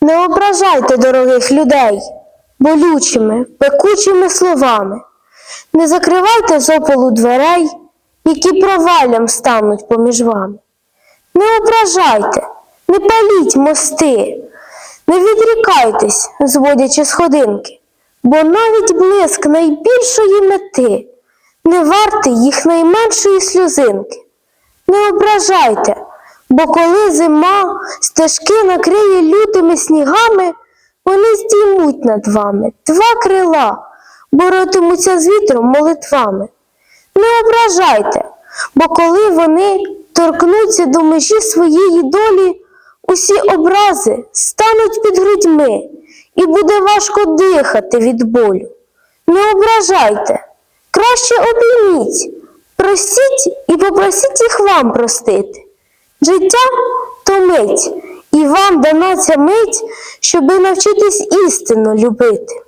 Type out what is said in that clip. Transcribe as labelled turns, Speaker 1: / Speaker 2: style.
Speaker 1: Не ображайте дорогих людей болючими, пекучими словами. Не закривайте з ополу дверей, які провалям стануть поміж вами. Не ображайте, не паліть мости, не відрікайтесь, зводячи сходинки, бо навіть блиск найбільшої мети не вартий їх найменшої сльозинки. Не ображайте, бо коли зима стежки накриє лютими снігами, вони здіймуть над вами два крила, боротимуться з вітром молитвами. Не ображайте, бо коли вони торкнуться до межі своєї долі, усі образи стануть під грудьми, і буде важко дихати від болю. Не ображайте, краще обійміть, просіть і попросіть їх вам простити. Життя то мить, і вам дана ця мить, щоби навчитись істинно любити.